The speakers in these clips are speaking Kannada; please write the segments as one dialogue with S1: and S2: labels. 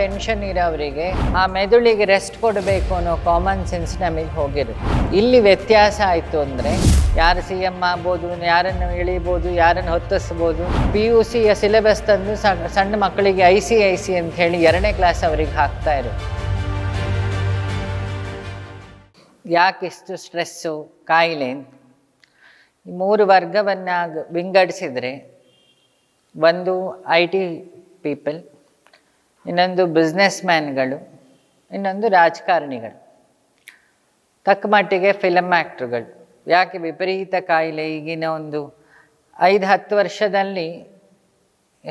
S1: ಟೆನ್ಷನ್ ಇರೋವರಿಗೆ, ಆ ಮೆದುಳಿಗೆ ರೆಸ್ಟ್ ಕೊಡಬೇಕು ಅನ್ನೋ ಕಾಮನ್ ಸೆನ್ಸ್ ನಮಗೆ ಹೋಗಿರುತ್ತೆ. ಇಲ್ಲಿ ವ್ಯತ್ಯಾಸ ಆಯಿತು ಅಂದರೆ, ಯಾರು ಸಿ ಎಂ ಆಗ್ಬೋದು, ಯಾರನ್ನು ಇಳಿಬೋದು ಯಾರನ್ನು ಹೊತ್ತಿಸ್ಬೋದು ಪಿ ಯು ಸಿಯ ಸಿಲೆಬಸ್ ತಂದು ಸಣ್ಣ ಮಕ್ಕಳಿಗೆ ಐ ಸಿ ಐ ಸಿ ಅಂತ ಹೇಳಿ ಎರಡನೇ ಕ್ಲಾಸ್ ಅವರಿಗೆ ಹಾಕ್ತಾ ಯಾಕೆ ಯಾಕಿಷ್ಟು ಸ್ಟ್ರೆಸ್ಸು ಕಾಯಿಲೆ ಮೂರು ವರ್ಗವನ್ನು ವಿಂಗಡಿಸಿದರೆ, ಒಂದು ಐ ಟಿ ಪೀಪಲ್ ಇನ್ನೊಂದು ಬಿಸ್ನೆಸ್ ಮ್ಯಾನ್ಗಳು ಇನ್ನೊಂದು ರಾಜಕಾರಣಿಗಳು, ತಕ್ಕ ಮಟ್ಟಿಗೆ ಫಿಲಮ್ ಆ್ಯಕ್ಟ್ರುಗಳು ಯಾಕೆ ವಿಪರೀತ ಕಾಯಿಲೆ? ಈಗಿನ ಒಂದು ಐದು, ಹತ್ತು ವರ್ಷದಲ್ಲಿ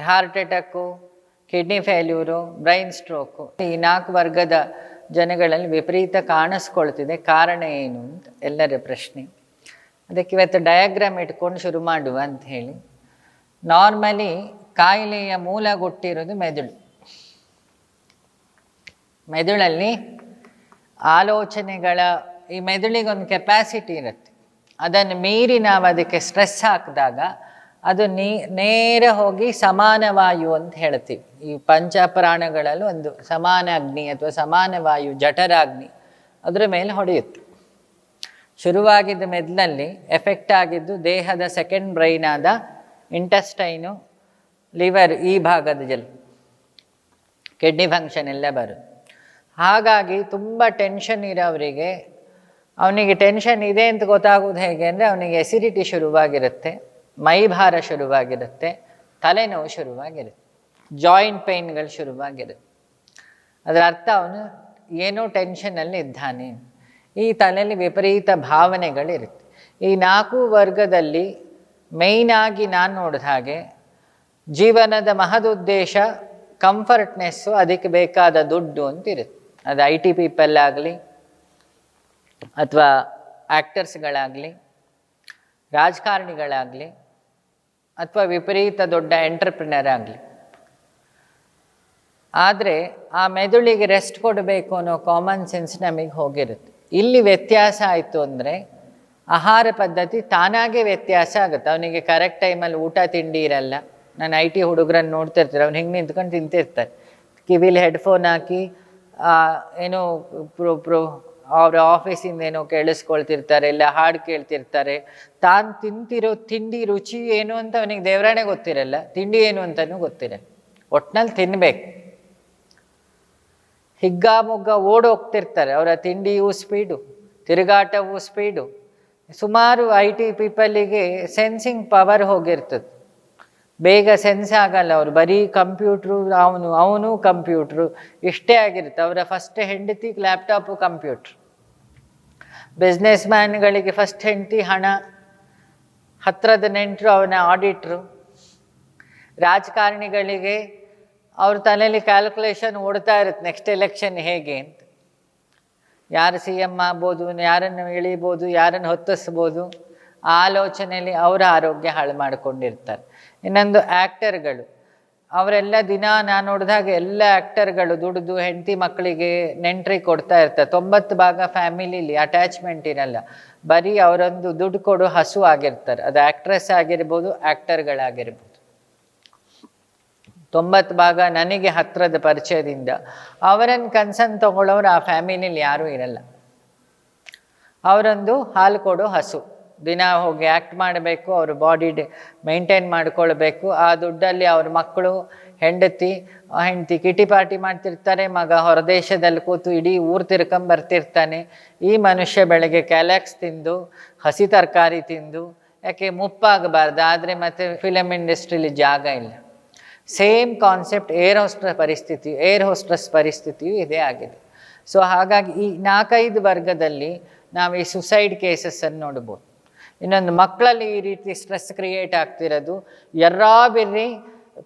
S1: heart attack kidney failure brain stroke ಈ ನಾಲ್ಕು ವರ್ಗದ ಜನಗಳಲ್ಲಿ ವಿಪರೀತ ಕಾಣಿಸ್ಕೊಳ್ತಿದೆ. ಕಾರಣ ಏನು ಅಂತ ಎಲ್ಲರ ಪ್ರಶ್ನೆ. ಅದಕ್ಕೆ ಇವತ್ತು ಡಯಾಗ್ರಾಮ್ ಇಟ್ಕೊಂಡು ಶುರು ಮಾಡುವ ಅಂತ ಹೇಳಿ. ನಾರ್ಮಲಿ ಕಾಯಿಲೆಯ ಮೂಲ ಗುಟ್ಟಿರೋದು ಮೆದುಳು. ಮೆದುಳಲ್ಲಿ ಆಲೋಚನೆಗಳ, ಈ ಮೆದುಳಿಗೊಂದು ಒಂದು ಕೆಪಾಸಿಟಿ ಇರುತ್ತೆ. ಅದನ್ನು ಮೀರಿ ನಾವು ಅದಕ್ಕೆ ಸ್ಟ್ರೆಸ್ ಹಾಕಿದಾಗ ಅದು ನೀ, ನೇರ ಹೋಗಿ ಸಮಾನ ವಾಯು ಅಂತ ಹೇಳ್ತೀವಿ. ಈ ಪಂಚಪ್ರಾಣಗಳಲ್ಲಿ ಒಂದು ಸಮಾನ ಅಗ್ನಿ ಅಥವಾ ಸಮಾನ ವಾಯು ಜಠರಾಗ್ನಿ ಅದರ ಮೇಲೆ ಹೊಡೆಯುತ್ತೆ. ಶುರುವಾಗಿದ್ದ ಮೆದುಳಲ್ಲಿ ಎಫೆಕ್ಟ್ ಆಗಿದ್ದು ದೇಹದ ಸೆಕೆಂಡ್ ಬ್ರೈನ್ ಆದ ಇಂಟೆಸ್ಟೈನು ಲಿವರ್ ಈ ಭಾಗದ ಜಲ್ ಕಿಡ್ನಿ ಫಂಕ್ಷನ್ ಎಲ್ಲ ಬರುತ್ತೆ. ಹಾಗಾಗಿ ತುಂಬ ಟೆನ್ಷನ್ ಇರೋವರಿಗೆ, ಅವನಿಗೆ ಟೆನ್ಷನ್ ಇದೆ ಅಂತ ಗೊತ್ತಾಗೋದು ಹೇಗೆ ಅಂದರೆ ಅವನಿಗೆ ಎಸಿಡಿಟಿ ಶುರುವಾಗಿರುತ್ತೆ, ಮೈಭಾರ ಶುರುವಾಗಿರುತ್ತೆ, ತಲೆನೋವು ಶುರುವಾಗಿರುತ್ತೆ ಜಾಯಿಂಟ್ ಪೈನ್ಗಳು ಶುರುವಾಗಿರುತ್ತೆ. ಅದರ ಅರ್ಥ ಅವನು ಏನೋ ಟೆನ್ಷನಲ್ಲಿ ಇದ್ದಾನೆ. ಈ ತಲೆಯಲ್ಲಿ ವಿಪರೀತ ಭಾವನೆಗಳಿರುತ್ತೆ. ಈ ನಾಲ್ಕು ವರ್ಗದಲ್ಲಿ ಮೇಯ್ನಾಗಿ ನಾನು ನೋಡಿದ ಹಾಗೆ ಜೀವನದ ಮಹದುದ್ದೇಶ ಕಂಫರ್ಟ್ನೆಸ್ಸು ಅದಕ್ಕೆ ಬೇಕಾದ ದುಡ್ಡು ಅಂತ ಇರುತ್ತೆ. ಅದು ಐ ಟಿ ಪೀಪಲ್ ಆಗಲಿ ಅಥವಾ ಆ್ಯಕ್ಟರ್ಸ್ಗಳಾಗಲಿ ರಾಜಕಾರಣಿಗಳಾಗಲಿ ಅಥವಾ ವಿಪರೀತ ದೊಡ್ಡ ಎಂಟರ್ಪ್ರಿನರ್ ಆಗಲಿ. ಆದರೆ ಆ ಮೆದುಳಿಗೆ ರೆಸ್ಟ್ ಕೊಡಬೇಕು ಅನ್ನೋ ಕಾಮನ್ ಸೆನ್ಸ್ ನಮಗೆ ಹೋಗಿರುತ್ತೆ. ಇಲ್ಲಿ ವ್ಯತ್ಯಾಸ ಆಯಿತು ಅಂದರೆ ಆಹಾರ ಪದ್ಧತಿ ತಾನಾಗೆ ವ್ಯತ್ಯಾಸ ಆಗುತ್ತೆ. ಅವನಿಗೆ ಕರೆಕ್ಟ್ ಟೈಮಲ್ಲಿ ಊಟ, ತಿಂಡಿ ಇರಲ್ಲ. ನಾನು ಐ ಟಿ ಹುಡುಗರನ್ನು ನೋಡ್ತಿರ್ತಾರೆ ಅವ್ನು ಹಿಂಗೆ ನಿಂತ್ಕೊಂಡು ತಿಂತಿರ್ತಾರೆ. ಕಿವಿಲಿ ಹೆಡ್ಫೋನ್ ಹಾಕಿ ಏನೋ ಪ್ರೊ, ಪ್ರೋ, ಅವರ ಆಫೀಸಿಂದ ಏನು ಕೇಳಿಸ್ಕೊಳ್ತಿರ್ತಾರೆ, ಇಲ್ಲ ಹಾಡು ಕೇಳ್ತಿರ್ತಾರೆ. ತಾನು ತಿಂತಿರೋ, ತಿಂಡಿ ರುಚಿ ಏನು ಅಂತ ಅವನಿಗೆ ದೇವರಾಣೆ ಗೊತ್ತಿರಲ್ಲ, ತಿಂಡಿ ಏನು ಅಂತಲೂ ಗೊತ್ತಿರಲ್ಲ. ಒಟ್ನಲ್ಲಿ ತಿನ್ನಬೇಕು ಹಿಗ್ಗಾಮುಗ್ಗ ಓಡೋಗ್ತಿರ್ತಾರೆ, ಅವರ ತಿಂಡಿಯೂ ಸ್ಪೀಡು ತಿರುಗಾಟವೂ ಸ್ಪೀಡು ಸುಮಾರು ಐ ಟಿ ಪೀಪಲಿಗೆ ಸೆನ್ಸಿಂಗ್ ಪವರ್ ಹೋಗಿರ್ತದೆ. ಬೇಗ ಸೆನ್ಸ್ ಆಗಲ್ಲ ಅವರು. ಬರೀ ಕಂಪ್ಯೂಟ್ರು ಅವನು ಅವನು ಕಂಪ್ಯೂಟ್ರು ಇಷ್ಟೇ ಆಗಿರುತ್ತೆ. ಅವರ ಫಸ್ಟ್ ಹೆಂಡತಿ ಲ್ಯಾಪ್ಟಾಪು ಕಂಪ್ಯೂಟ್ರ್ ಬಿಸ್ನೆಸ್ ಮ್ಯಾನ್ಗಳಿಗೆ ಫಸ್ಟ್ ಹೆಂಡತಿ ಹಣ. ಹತ್ತಿರದ ನೆಂಟರು ಅವನ ಆಡಿಟ್ರು ರಾಜಕಾರಣಿಗಳಿಗೆ ಅವ್ರ ತಲೆಯಲ್ಲಿ ಕ್ಯಾಲ್ಕುಲೇಷನ್ ಓಡ್ತಾ ಇರುತ್ತೆ ನೆಕ್ಸ್ಟ್ ಎಲೆಕ್ಷನ್ ಹೇಗೆ ಅಂತ. ಯಾರು ಸಿ ಎಂ ಆಗ್ಬೋದು, ಯಾರನ್ನು ಇಳಿಬೋದು ಯಾರನ್ನು ಹೊತ್ತಿಸ್ಬೋದು. ಆಲೋಚನೆಯಲ್ಲಿ ಅವರ ಆರೋಗ್ಯ ಹಾಳು ಮಾಡಿಕೊಂಡಿರ್ತಾರೆ. ಇನ್ನೊಂದು ಆ್ಯಕ್ಟರ್ಗಳು ಅವರೆಲ್ಲ ದಿನ ನಾನು ನೋಡಿದಾಗ ಎಲ್ಲ ಆ್ಯಕ್ಟರ್ಗಳು ದುಡಿದು ಹೆಂಡತಿ ಮಕ್ಕಳಿಗೆ ನೆಂಟ್ರಿ ಕೊಡ್ತಾ ಇರ್ತಾರೆ. ತೊಂಬತ್ತು ಭಾಗ ಫ್ಯಾಮಿಲಿಲಿ ಅಟ್ಯಾಚ್ಮೆಂಟ್ ಇರಲ್ಲ. ಬರೀ ಅವರೊಂದು ದುಡ್ಡು ಕೊಡು ಹಸು ಆಗಿರ್ತಾರೆ. ಅದು ಆ್ಯಕ್ಟ್ರೆಸ್ ಆಗಿರ್ಬೋದು ಆ್ಯಕ್ಟರ್ಗಳಾಗಿರ್ಬೋದು ತೊಂಬತ್ತು ಭಾಗ ನನಗೆ ಹತ್ತಿರದ ಪರಿಚಯದಿಂದ ಅವರನ್ನು ಕನ್ಸನ್ ತೊಗೊಳ್ಳೋರು ಆ ಫ್ಯಾಮಿಲಿಲಿ ಯಾರೂ ಇರಲ್ಲ. ಅವರೊಂದು ಹಾಲು ಕೊಡೋ ಹಸು. ದಿನ ಹೋಗಿ ಆ್ಯಕ್ಟ್ ಮಾಡಬೇಕು, ಅವ್ರ ಬಾಡಿ ಮೇಂಟೈನ್ ಮಾಡಿಕೊಳ್ಬೇಕು. ಆ ದುಡ್ಡಲ್ಲಿ ಅವ್ರ ಮಕ್ಕಳು, ಹೆಂಡತಿ ಹೆಂಡತಿ ಕಿಟಿ ಪಾರ್ಟಿ ಮಾಡ್ತಿರ್ತಾರೆ, ಮಗ ಹೊರದೇಶದಲ್ಲಿ ಕೂತು ಇಡೀ ಊರು ತಿರ್ಕೊಂಬರ್ತಿರ್ತಾನೆ ಈ ಮನುಷ್ಯ ಬೆಳಗ್ಗೆ ಕ್ಯಾಲಾಕ್ಸ್ ತಿಂದು, ಹಸಿ ತರಕಾರಿ ತಿಂದು, ಯಾಕೆ ಮುಪ್ಪಾಗಬಾರ್ದು, ಆದರೆ ಮತ್ತೆ ಫಿಲಮ್ ಇಂಡಸ್ಟ್ರಿಲಿ ಜಾಗ ಇಲ್ಲ. ಸೇಮ್ ಕಾನ್ಸೆಪ್ಟ್ ಏರ್ ಹೋಸ್ಟ್ರಸ್ ಪರಿಸ್ಥಿತಿ ಏರ್ ಹೋಸ್ಟ್ರಸ್ ಪರಿಸ್ಥಿತಿಯು ಇದೇ ಆಗಿದೆ. ಸೊ ಹಾಗಾಗಿ ಈ ನಾಲ್ಕೈದು ವರ್ಗದಲ್ಲಿ ನಾವು ಈ ಸುಸೈಡ್ ಕೇಸಸ್ಸನ್ನು ನೋಡ್ಬೋದು. ಇನ್ನೊಂದು ಮಕ್ಕಳಲ್ಲಿ ಈ ರೀತಿ ಸ್ಟ್ರೆಸ್ ಕ್ರಿಯೇಟ್ ಆಗ್ತಿರೋದು. ಎರ್ರಾ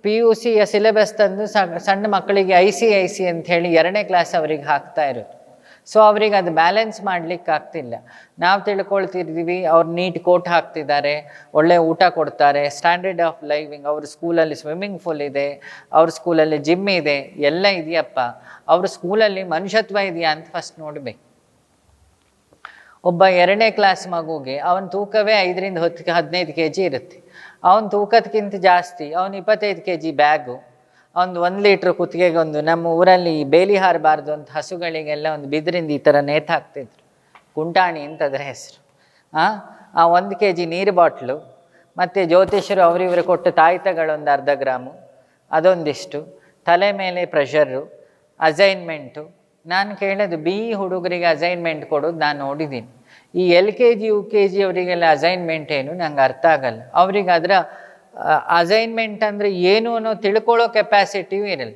S1: ಪಿ ಯು ಸಿಯ ಸಿಲೆಬಸ್ ತಂದು ಸಣ್ಣ ಸಣ್ಣ ಮಕ್ಕಳಿಗೆ ಐ ಸಿ ಐ ಸಿ ಅಂತ ಹೇಳಿ ಎರಡನೇ ಕ್ಲಾಸ್ ಅವರಿಗೆ ಹಾಕ್ತಾ ಇರೋದು. ಸೊ ಅವ್ರಿಗೆ ಅದು ಬ್ಯಾಲೆನ್ಸ್ ಮಾಡ್ಲಿಕ್ಕೆ ಆಗ್ತಿಲ್ಲ. ನಾವು ತಿಳ್ಕೊಳ್ತಿದ್ದೀವಿ ಅವ್ರು ನೀಟ್ ಕೋಟ್ ಹಾಕ್ತಿದ್ದಾರೆ, ಒಳ್ಳೆ ಊಟ ಕೊಡ್ತಾರೆ ಸ್ಟ್ಯಾಂಡರ್ಡ್ ಆಫ್ ಲೈವಿಂಗ್ ಅವ್ರ ಸ್ಕೂಲಲ್ಲಿ ಸ್ವಿಮ್ಮಿಂಗ್ ಫೂಲ್ ಇದೆ, ಅವ್ರ ಸ್ಕೂಲಲ್ಲಿ ಜಿಮ್ ಇದೆ, ಎಲ್ಲ ಇದೆಯಪ್ಪ. ಅವ್ರ ಸ್ಕೂಲಲ್ಲಿ ಮನುಷ್ಯತ್ವ ಇದೆಯಾ ಅಂತ ಫಸ್ಟ್ ನೋಡಬೇಕು. ಒಬ್ಬ ಎರಡನೇ ಕ್ಲಾಸ್ ಮಗುಗೆ ಅವನ ತೂಕವೇ ಐದರಿಂದ ಹತ್ತು, ಹದಿನೈದು ಕೆ ಜಿ ಇರುತ್ತೆ. ಅವನ ತೂಕದಕ್ಕಿಂತ ಜಾಸ್ತಿ, ಅವನು ಇಪ್ಪತ್ತೈದು ಕೆ ಜಿ ಬ್ಯಾಗು ಅವನು ಒಂದು ಲೀಟ್ರ್ ಕುತ್ತಿಗೆಗೆ ಒಂದು ನಮ್ಮ ಊರಲ್ಲಿ ಬೇಲಿ ಹಾರಬಾರ್ದು ಅಂತ ಹಸುಗಳಿಗೆಲ್ಲ ಒಂದು ಬಿದಿರಿಂದ ಈ ಥರ ನೇತು ಹಾಕ್ತಿದ್ರು. ಕುಂಟಾಣಿ ಅಂತ ಅದರ ಹೆಸರು. ಆ ಒಂದು ಕೆ ಜಿ ನೀರು ಬಾಟ್ಲು ಮತ್ತು ಜ್ಯೋತಿಷರು ಅವರಿವರು ಕೊಟ್ಟ ತಾಯ್ತಗಳೊಂದು ಅರ್ಧ ಗ್ರಾಮು, ಅದೊಂದಿಷ್ಟು. ತಲೆ ಮೇಲೆ ಪ್ರೆಷರು ಅಸೈನ್ಮೆಂಟು ನಾನು ಕೇಳೋದು ಬಿ ಹುಡುಗರಿಗೆ ಅಸೈನ್ಮೆಂಟ್ ಕೊಡೋದು ನಾನು ನೋಡಿದ್ದೀನಿ. ಈ L K G, U K G ಅವರಿಗೆಲ್ಲ ಅಸೈನ್ಮೆಂಟ್ ಏನು ನಂಗೆ ಅರ್ಥ ಆಗಲ್ಲ. ಅವ್ರಿಗೆ ಅದರ ಅಸೈನ್ಮೆಂಟ್ ಅಂದರೆ ಏನು ಅನ್ನೋ ತಿಳ್ಕೊಳ್ಳೋ ಕೆಪಾಸಿಟಿಯೂ ಇರಲ್ಲ.